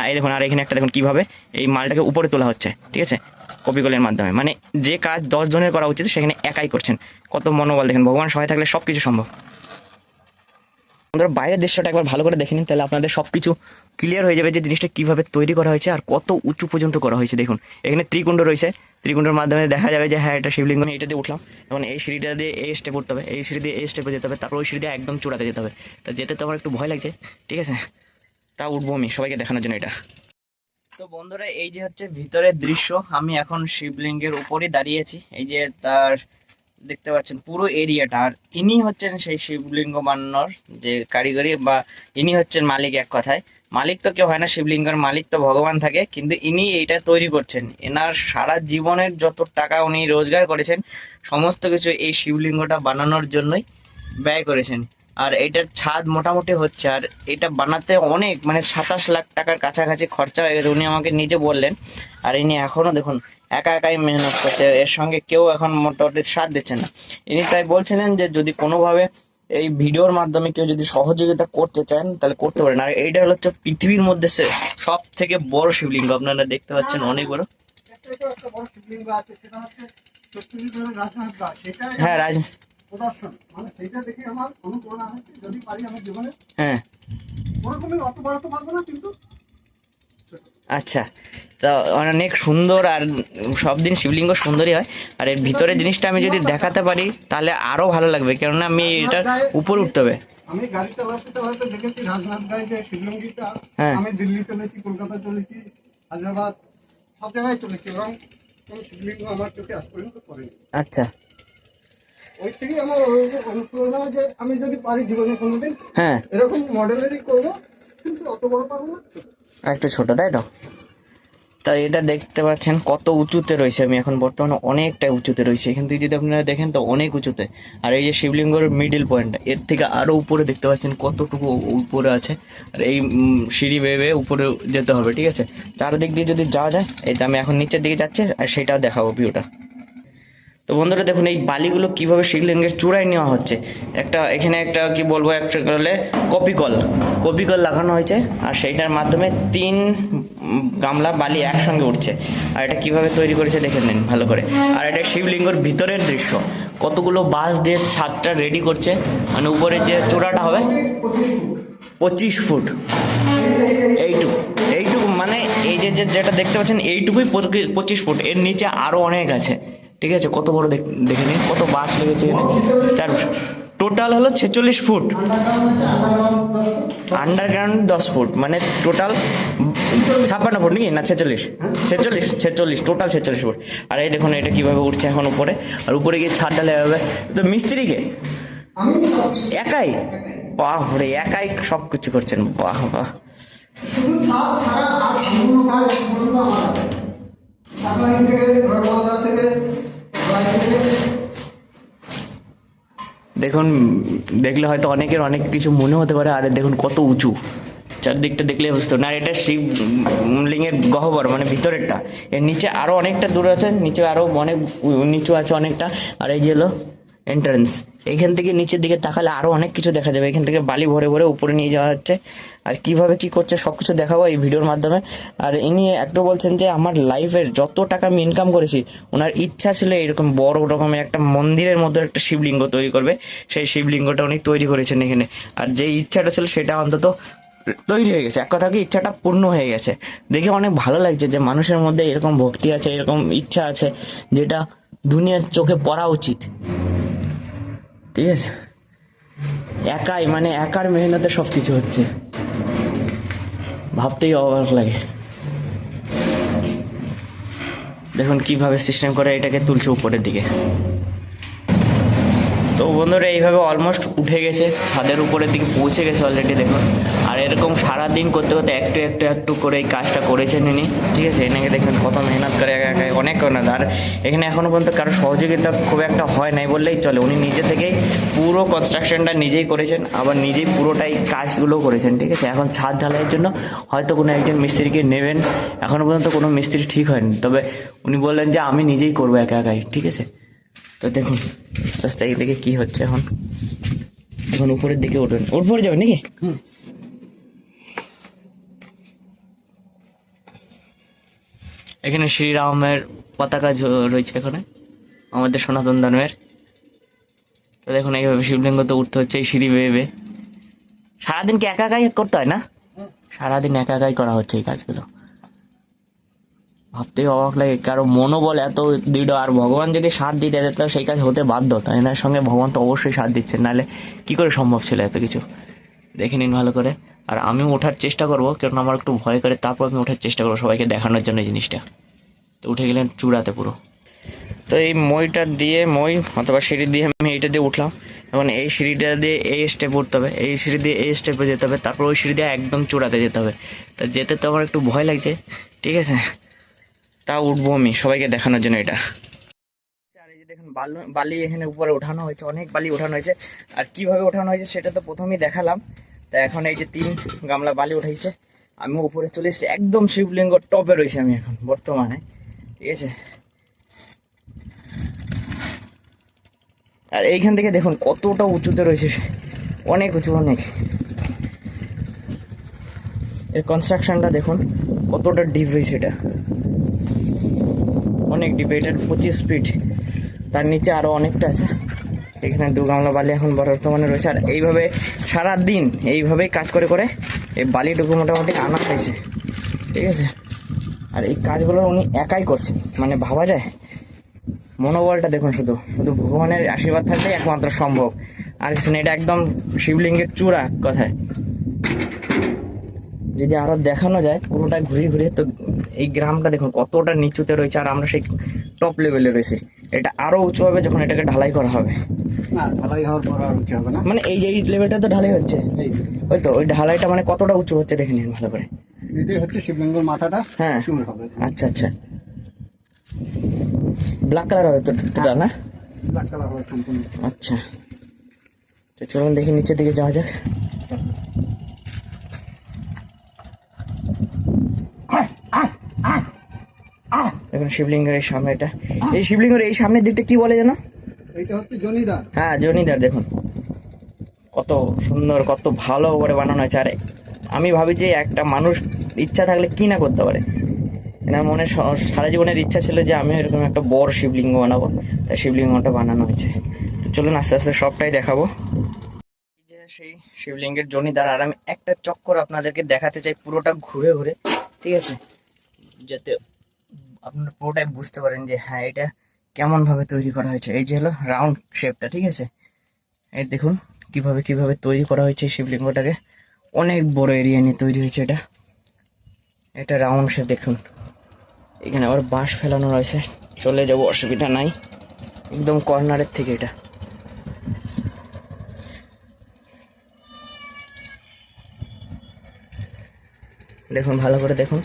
হ্যাঁ এই দেখুন, আর এখানে একটা দেখুন কীভাবে এই মালটাকে উপরে তোলা হচ্ছে, ঠিক আছে? কপিকলের মাধ্যমে। মানে যে কাজ দশ জনের করা উচিত, সেখানে একাই করছেন। কত মনোবল দেখেন, ভগবান সহায় থাকলে সব কিছু সম্ভব। আপনারা বাইরের দৃশ্যটা একবার ভালো করে দেখে নিন, তাহলে আপনাদের সব কিছু ক্লিয়ার হয়ে যাবে যে জিনিসটা কীভাবে তৈরি করা হয়েছে আর কত উঁচু পর্যন্ত করা হয়েছে। দেখুন, এখানে ত্রিকুণ্ড রয়েছে। ত্রিকুণ্ডের মাধ্যমে দেখা যাবে যে হ্যাঁ এটা শিবলিঙ্গ এটা দিয়ে উঠলাম। এবং এই সিঁড়িটা দিয়ে এই স্টেপ উঠতে হবে, এই সিঁড়ি দিয়ে এই স্টেপে যেতে হবে, তারপর ওই সিঁড়ি দিয়ে একদম চূড়াতে যেতে হবে। তা যেতে তো আমার একটু ভয় লাগছে, ঠিক আছে? তা উঠবো আমি, সবাইকে দেখানোর জন্য এটা। তো বন্ধুরা, এই যে হচ্ছে ভিতরের দৃশ্য, আমি এখন শিবলিঙ্গের উপরে দাঁড়িয়েছি। এই যে তার, দেখতে পাচ্ছেন, পুরো এরিয়াটা। আর ইনি হচ্ছেন সেই শিবলিঙ্গ বানানোর যে কারিগরি, বা ইনি হচ্ছেন মালিক এক কথায়। মালিক তো কেউ হয় না, শিবলিঙ্গের মালিক তো ভগবান থাকে, কিন্তু ইনি এইটা তৈরি করছেন। এনার সারা জীবনের যত টাকা উনি রোজগার করেছেন, সমস্ত কিছু এই শিবলিঙ্গটা বানানোর জন্যই ব্যয় করেছেন। আর এটার ছাদ মোটামুটি হচ্ছে আর এটা বানাতে অনেক মানে সাতাশ লাখ টাকার কাছাকাছি খরচা হয়ে গেছে। উনি আমাকে নিজে বললেন আর ইনি এখনও দেখুন একা একাই মেহনত করছে। এর সঙ্গে কেউ এখন মোটামুটি সাথ দিচ্ছে না। ইনি তাই বলছিলেন যে যদি কোনোভাবে এই ভিডিওর মাধ্যমে কেউ যদি সহযোগিতা করতে চান তাহলে করতে পারেন। আর এইটা হলো হচ্ছে পৃথিবীর মধ্যে সব থেকে বড় শিবলিঙ্গ। আপনারা দেখতে পাচ্ছেন অনেক বড়। হ্যাঁ রাজ প্রদর্শন। মানে সেটা দেখে আমার অনুপ্রেরণা হচ্ছে যদি পারি আমার জীবনে। হ্যাঁ। ওরকমই অত বড় তো পারব না কিন্তু আচ্ছা। তা অনেক সুন্দর আর সব দিন শিবলিঙ্গ সুন্দরই হয়। আর এর ভিতরে জিনিসটা আমি যদি দেখাতে পারি তাহলে আরও ভালো লাগবে। কেননা আমি এটার উপরে উঠতে হবে। আমি গাড়ি চালাতে চালাতে দেখেছি রাজনাথ গায়ে যে শিবলিঙ্গিটা। হ্যাঁ। আমি দিল্লি চলেছি কলকাতা চলেছি হায়দ্রাবাদ সব জায়গায় চলেছি। এবং কোনো শিবলিঙ্গ আমার চোখে আজ পর্যন্ত পড়েনি। আচ্ছা। ওই থেকেই আমার অনুপ্রেরণা যে আমি যদি পারি জীবনে কোনোদিন হ্যাঁ। এরকম মডেলেরই করব কিন্তু অত বড় পারব না। ছোট। একটু ছোট তাই তো? তা এটা দেখতে পাচ্ছেন কত উঁচুতে রয়েছে। আমি এখন বর্তমানে অনেকটা উঁচুতে রয়েছে। এখান থেকে যদি আপনারা দেখেন তো অনেক উঁচুতে। আর এই যে শিবলিঙ্গর মিডিল পয়েন্ট এর থেকে আরও উপরে দেখতে পাচ্ছেন কতটুকু উপরে আছে। আর এই সিঁড়ি বেয়ে বেয়ে উপরে যেতে হবে ঠিক আছে? চারদিক দিয়ে যদি যাওয়া যায় এই আমি এখন নিচের দিকে যাচ্ছি আর সেটাও দেখাবো ভিউটা তো বন্ধুরা দেখুন, এই বালিগুলো কীভাবে শিবলিঙ্গের চূড়ায় নেওয়া হচ্ছে। একটা, এখানে একটা কি বলব, একটা করলে কপিকল। কপিকল লাগানো হয়েছে, আর সেইটার মাধ্যমে তিন গামলা বালি একসঙ্গে উঠছে। আর এটা কীভাবে তৈরি করেছে দেখে নিন, ভালো করে। আর এটা শিবলিঙ্গর ভিতরের দৃশ্য। কতগুলো বাঁশ দিয়ে ছাদটা রেডি করছে। মানে উপরে যে চূড়াটা হবে, পঁচিশ ফুট। এইটুকু এইটুকু মানে এই যে যেটা দেখতে পাচ্ছেন, এইটুকুই পঁচিশ ফুট। এর নিচে আরও অনেক আছে। ঠিক আছে? কত বড় দেখ- নিন কত বাস লেগেছে এখানে চার টোটাল হলো ছেচল্লিশ ফুট। আন্ডারগ্রাউন্ড দশ ফুট। মানে টোটাল ছাপ্পান্ন ফুট নাকি? না, ছেচল্লিশ। ছেচল্লিশ ছেচল্লিশ। টোটাল ছেচল্লিশ ফুট। আর এই দেখুন, এটা কীভাবে উঠছে এখন উপরে। আর উপরে গিয়ে ছাদ ঢালে হবে। তো মিস্ত্রিকে? একাই? বাহ রে একাই সব কিছু করছেন। বাহ বাহ। শুধু আর কাজ। সাপ্লাইং থেকে দেখুন দেখলে হয়তো অনেকের অনেক কিছু মনে হতে পারে আরে দেখুন কত উঁচু। চারদিকটা দেখলে বুঝতে না এটা শিব উম, লিঙ্গের গহ্বর মানে ভিতরেরটা। এর নিচে আরও অনেকটা দূর আছে নিচে আরও অনেক নিচু আছে অনেকটা। আর এই যে হলো এন্ট্রান্স এখান থেকে নিচের দিকে তাকালে আরও অনেক কিছু দেখা যাবে। এখান থেকে বালি ভরে ভরে উপরে নিয়ে যাওয়া হচ্ছে। আর কীভাবে কি করছে সব কিছু দেখাবো এই ভিডিওর মাধ্যমে। আর ইনি একটু বলছেন যে, আমার লাইফের যত টাকা আমি ইনকাম করেছি ওনার ইচ্ছা ছিল এরকম বড় রকমের একটা মন্দিরের মতো একটা শিবলিঙ্গ তৈরি করবে। সেই শিবলিঙ্গটা উনি তৈরি করেছেন এখানে। আর যে ইচ্ছাটা ছিল সেটা অন্তত তৈরি হয়ে গেছে। এক কথা কি, ইচ্ছাটা পূর্ণ হয়ে গেছে। দেখে অনেক ভালো লাগছে যে, মানুষের মধ্যে এরকম ভক্তি আছে, এরকম ইচ্ছা আছে, যেটা দুনিয়ার চোখে পড়া উচিত। ঠিক আছে? একাই মানে একার মেহনতে সব কিছু হচ্ছে। ভাবতেই অবাক লাগে। দেখুন কীভাবে সিস্টেম করে এটাকে তুলছে উপরের দিকে। তো বন্ধুরা, এইভাবে অলমোস্ট উঠে গেছে, ছাদের উপরের দিকে পৌঁছে গেছে অলরেডি দেখুন। আর এরকম সারা দিন করতে করতে একটু একটু একটু করে এই কাজটা করেছেন ইনি ঠিক আছে? এনাকে দেখবেন কত মেহনত করে, একা অনেক মেহনত। আর এখানে এখনও পর্যন্ত কারও সহযোগিতা খুব একটা হয় নাই বললেই চলে। উনি নিজে থেকেই পুরো কনস্ট্রাকশনটা নিজেই করেছেন, আবার নিজেই পুরোটাই কাজগুলো করেছেন, ঠিক আছে? এখন ছাদ ঢালাইয়ের জন্য হয়তো কোনো একজন মিস্ত্রিকে নেবেন এখনও পর্যন্ত কোনো মিস্ত্রি ঠিক হয়নি। তবে উনি বললেন যে, আমি নিজেই করব একা একাই ঠিক আছে? তো দেখুন আস্তে আস্তে এইদিকে কি হচ্ছে এখন। এখন উপরের দিকে উঠবেন উপরে যাবে নাকি? এখানে শ্রীরামের পতাকা রয়েছে এখানে আমাদের সনাতন ধর্মের। তো দেখুন এইভাবে শিবলিঙ্গ তো উঠতে হচ্ছে এই সিঁড়ি বেয়ে বেয়ে। সারাদিন কি একা একাই করতে হয় না? সারাদিন একা একাই করা হচ্ছে এই কাজগুলো। ভাবতেই অবাক লাগে কারও মনোবল এত দৃঢ়, আর ভগবান যদি সাথ দিতে যেত সেই কাজ হতে বাধ্য, তাই এনার সঙ্গে ভগবান তো অবশ্যই সাথ দিচ্ছেন নাহলে কী করে সম্ভব ছিল এত কিছু? দেখে নিন ভালো করে। আর আমিও ওঠার চেষ্টা করব কারণ আমার একটু ভয় করে, তারপর আমি ওঠার চেষ্টা করব সবাইকে দেখানোর জন্য জিনিসটা। তো উঠে গেলেন চূড়াতে পুরো। তো এই মইটা দিয়ে, মই অথবা সিঁড়ি দিয়ে আমি এইটা দিয়ে উঠলাম। এবং এই সিঁড়িটা দিয়ে এই স্টেপ উঠতে হবে, এই সিঁড়ি দিয়ে এই স্টেপে যেতে হবে, তারপর ওই সিঁড়ি দিয়ে একদম চূড়াতে যেতে হবে। তা যেতে তো আমার একটু ভয় লাগছে, ঠিক আছে? তা উঠবো আমি। সবাইকে দেখানোর জন্য এটা। আর এই যে দেখুন, বালু এখানে উপরে ওঠানো হয়েছে, অনেক বালি ওঠানো হয়েছে। আর কীভাবে ওঠানো হয়েছে সেটা তো প্রথমেই দেখালাম। তা এখন এই যে তিন গামলা বালি উঠাইছে আমি উপরে চলে এসেছি। একদম শিবলিঙ্গ টপে রয়েছে আমি এখন, বর্তমানে। ঠিক আছে? আর এইখান থেকে দেখুন, কতটা উঁচুতে রয়েছে অনেক উঁচু, অনেক। এর কনস্ট্রাকশনটা দেখুন, কতটা ডিপ রয়েছে এটা। অনেক ডিপ এটার পঁচিশ ফিট তার নিচে আরও অনেকটা আছে। এখানে দু গামলা বালি এখন বর্তমানে রয়েছে। আর এইভাবে সারা দিন এইভাবেই কাজ করে করে এই বালিটুকু মোটামুটি আনা হয়েছে। ঠিক আছে? আর এই কাজগুলো উনি একাই করছেন। মানে ভাবা যায়? মনোবলটা দেখুন শুধু। শুধু ভগবানের আশীর্বাদ থাকলেই একমাত্র সম্ভব। আর কিছু না, এটা একদম শিবলিঙ্গের চূড়া কথায়। যদি আরও দেখানো যায় পুরোটা ঘুরে ঘুরে তো এই গ্রামটা দেখুন কতটা নিচুতে রয়েছে আর আমরা সেই টপ লেভেলে রয়েছি। এটা আরও উঁচু হবে যখন এটাকে ঢালাই করা হবে। না ঢালাই হওয়ার পর আর হবে না। মানে এই যে এই লেভেলটা তো ঢালাই হচ্ছে। ওই তো ওই ঢালাইটা মানে কতটা উঁচু হচ্ছে দেখে নিন ভালো করে। এটাই হচ্ছে শিবলিঙ্গর মাথাটা হ্যাঁ। হবে। আচ্ছা আচ্ছা। ব্ল্যাক কালার হবে তো না? ব্ল্যাক কালার হবে সম্পূর্ণ। আচ্ছা। তো চলুন দেখি নিচের দিকে যাওয়া যাক এখন শিবলিঙ্গের এই সামনে এটা। এই শিবলিঙ্গের এই সামনের দিকটা কি বলে যেন এইটা হচ্ছে জনিদার। হ্যাঁ জনিদার দেখুন। কত সুন্দর কত ভালো করে বানানো হয়েছে। আর আমি ভাবি যে একটা মানুষ ইচ্ছা থাকলে কি না করতে পারে। এনার মনে সারা জীবনের ইচ্ছা ছিল যে আমি এরকম একটা বড় শিবলিঙ্গ বানাবো। তাই শিবলিঙ্গটা বানানো হয়েছে। তো চলুন আস্তে আস্তে সবটাই দেখাবো। যে সেই শিবলিঙ্গের জনিদার আর আমি একটা চক্কর আপনাদেরকে দেখাতে চাই পুরোটা ঘুরে ঘুরে। ঠিক আছে? যাতে আপনারা পুরোটাই বুঝতে পারেন যে হ্যাঁ এটা কেমন ভাবে তৈরি করা হয়েছে। এই যে হলো রাউন্ড শেপটা ঠিক আছে? এই দেখুন, কীভাবে কীভাবে তৈরি করা হয়েছে শিবলিঙ্গটাকে। অনেক বড় এরিয়া নিয়ে তৈরি হয়েছে এটা। এটা রাউন্ড শেপ দেখুন। এখানে আবার বাঁশ ফেলানো রয়েছে। চলে যাব, অসুবিধা নাই। একদম কর্নারের থেকে এটা। দেখুন, ভালো করে দেখুন।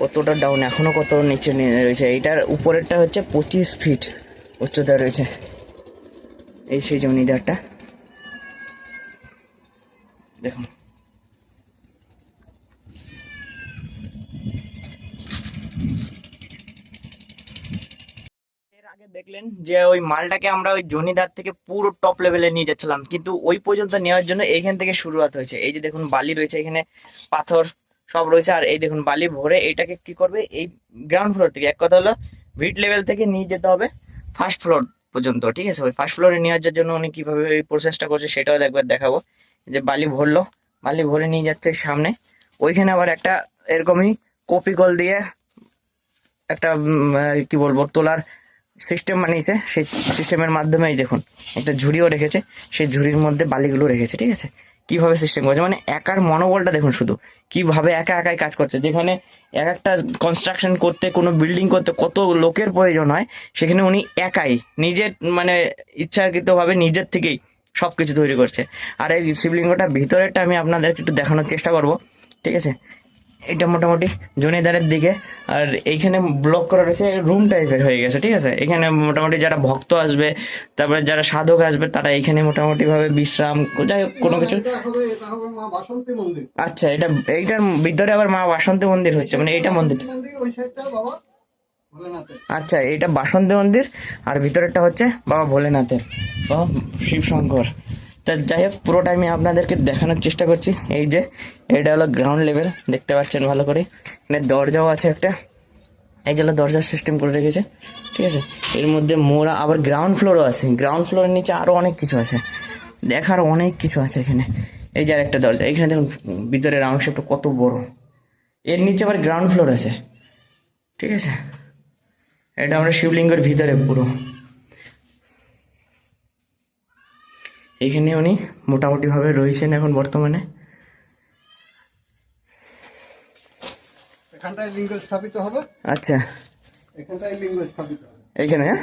কতটা ডাউন এখনও কত নিচে নিয়ে রয়েছে? এইটার উপরেরটা হচ্ছে পঁচিশ ফিট উচ্চতা রয়েছে। এই সেই জমিদারটা। দেখুন। আগে দেখলেন যে ওই মালটাকে আমরা ওই জনিদার থেকে পুরো টপ লেভেলে নিয়ে যাচ্ছিলাম। কিন্তু ওই পর্যন্ত নেওয়ার জন্য এইখান থেকে শুরুয়াত হয়েছে। এই যে দেখুন, বালি রয়েছে এখানে, পাথর সব রয়েছে। আর এই দেখুন, বালি ভরে এইটাকে কি করবে? এই গ্রাউন্ড ফ্লোর থেকে। এক কথা হলো ভিট লেভেল থেকে নিয়ে যেতে হবে ফার্স্ট ফ্লোর পর্যন্ত, ঠিক আছে? ওই ফার্স্ট ফ্লোরে নিয়ে যাওয়ার জন্য উনি কীভাবে এই প্রসেসটা করছে সেটাও একবার দেখাবো। যে বালি ভরলো, বালি ভরে নিয়ে যাচ্ছে সামনে। ওইখানে আবার একটা এরকমই কপি কল দিয়ে একটা কি বলব, তোলার সিস্টেম বানিয়েছে। সেই সিস্টেমের মাধ্যমেই দেখুন, একটা ঝুড়িও রেখেছে। সেই ঝুড়ির মধ্যে বালিগুলো রেখেছে, ঠিক আছে? কীভাবে সিস্টেম করছে? মানে একার মনোবলটা দেখুন শুধু। কীভাবে একা একাই কাজ করছে? যেখানে এক একটা কনস্ট্রাকশন করতে, কোনো বিল্ডিং করতে কত লোকের প্রয়োজন হয়, সেখানে উনি একাই, নিজের মানে ইচ্ছাকৃতভাবে নিজের থেকেই সব কিছু তৈরি করছে। আর এই শিবলিঙ্গটা ভিতরেরটা আমি আপনাদেরকে একটু দেখানোর চেষ্টা করব। ঠিক আছে? এটা মোটামুটি জনিদারের দিকে। আর এইখানে ব্লক করা রয়েছে রুম টাইপের হয়ে গেছে ঠিক আছে? এখানে মোটামুটি যারা ভক্ত আসবে তারপরে যারা সাধক আসবে তারা এখানে মোটামুটি ভাবে বিশ্রাম যাই হোক কোনো কিছু। আচ্ছা এটা এইটার ভিতরে আবার মা বাসন্তী মন্দির হচ্ছে মানে এইটা মন্দির। আচ্ছা এটা বাসন্তী মন্দির আর ভিতরেরটা হচ্ছে বাবা ভোলেনাথের বাবা শিব শঙ্কর তা যাই হোক পুরোটা আমি আপনাদেরকে দেখানোর চেষ্টা করছি। এই যে এটা হলো গ্রাউন্ড লেভেল দেখতে পাচ্ছেন ভালো করে। এখানে দরজাও আছে একটা। এই জন্য দরজার সিস্টেম করে রেখেছে। ঠিক আছে? এর মধ্যে মোড়া, আবার গ্রাউন্ড ফ্লোরও আছে। গ্রাউন্ড ফ্লোরের নিচে আরও অনেক কিছু আছে। দেখার অনেক কিছু আছে এখানে। এই যে একটা দরজা। এখানে দেখুন, ভিতরের শেপটা কত বড়। এর নিচে আবার গ্রাউন্ড ফ্লোর আছে। ঠিক আছে? এটা আমরা শিবলিঙ্গের ভিতরে পুরো। এখানে উনি মোটামুটিভাবে রয়েছেন এখন বর্তমানে। এখানটায় লিঙ্গ স্থাপিত হবে? আচ্ছা। এখানটায় লিঙ্গ স্থাপিত হবে। এইখানে হ্যাঁ?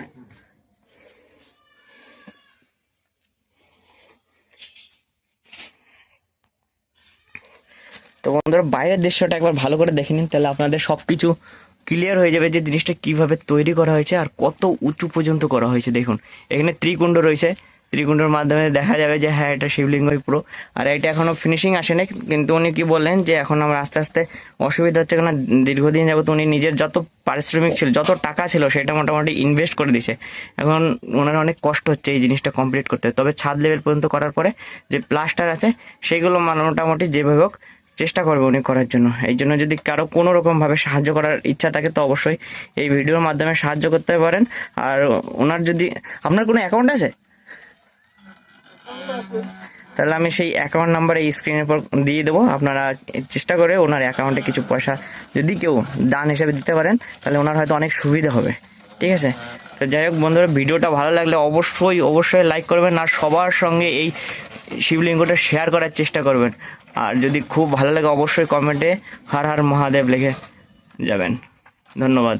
তো বন্ধুরা বাইরের দৃশ্যটা একবার ভালো করে দেখে নিন তাহলে আপনাদের সব কিছু ক্লিয়ার হয়ে যাবে যে জিনিসটা কীভাবে তৈরি করা হয়েছে আর কত উঁচু পর্যন্ত করা হয়েছে। দেখুন এখানে ত্রিকুণ্ড রয়েছে ত্রিকুণ্ডের মাধ্যমে দেখা যাবে যে হ্যাঁ এটা শিবলিঙ্গই পুরো। আর এটা এখনও ফিনিশিং আসেনি কিন্তু উনি কি বললেন যে, এখন আমার আস্তে আস্তে অসুবিধা হচ্ছে কেন দীর্ঘদিন যাবত উনি নিজের যত পারিশ্রমিক ছিল, যত টাকা ছিল, সেটা মোটামুটি ইনভেস্ট করে দিছে। এখন ওনার অনেক কষ্ট হচ্ছে এই জিনিসটা কমপ্লিট করতে। তবে ছাদ লেভেল পর্যন্ত করার পরে যে প্লাস্টার আছে, সেগুলো মোটামুটি যেভাবে হোক চেষ্টা করবে উনি করার জন্য। এই জন্য যদি কারও কোনো রকমভাবে সাহায্য করার ইচ্ছা থাকে, তো অবশ্যই এই ভিডিওর মাধ্যমে সাহায্য করতে পারেন। আর ওনার যদি, আপনার কোনো অ্যাকাউন্ট আছে? তাহলে আমি সেই অ্যাকাউন্ট নাম্বার এই স্ক্রিনের পর দিয়ে দেবো। আপনারা চেষ্টা করে ওনার অ্যাকাউন্টে কিছু পয়সা যদি কেউ দান হিসেবে দিতে পারেন, তাহলে ওনার হয়তো অনেক সুবিধা হবে। ঠিক আছে? তো যাই হোক বন্ধুরা, ভিডিওটা ভালো লাগলে অবশ্যই অবশ্যই লাইক করবেন আর সবার সঙ্গে এই শিবলিঙ্গটা শেয়ার করার চেষ্টা করবেন। আর যদি খুব ভালো লাগে অবশ্যই কমেন্টে হার হার মহাদেব লিখে যাবেন। ধন্যবাদ।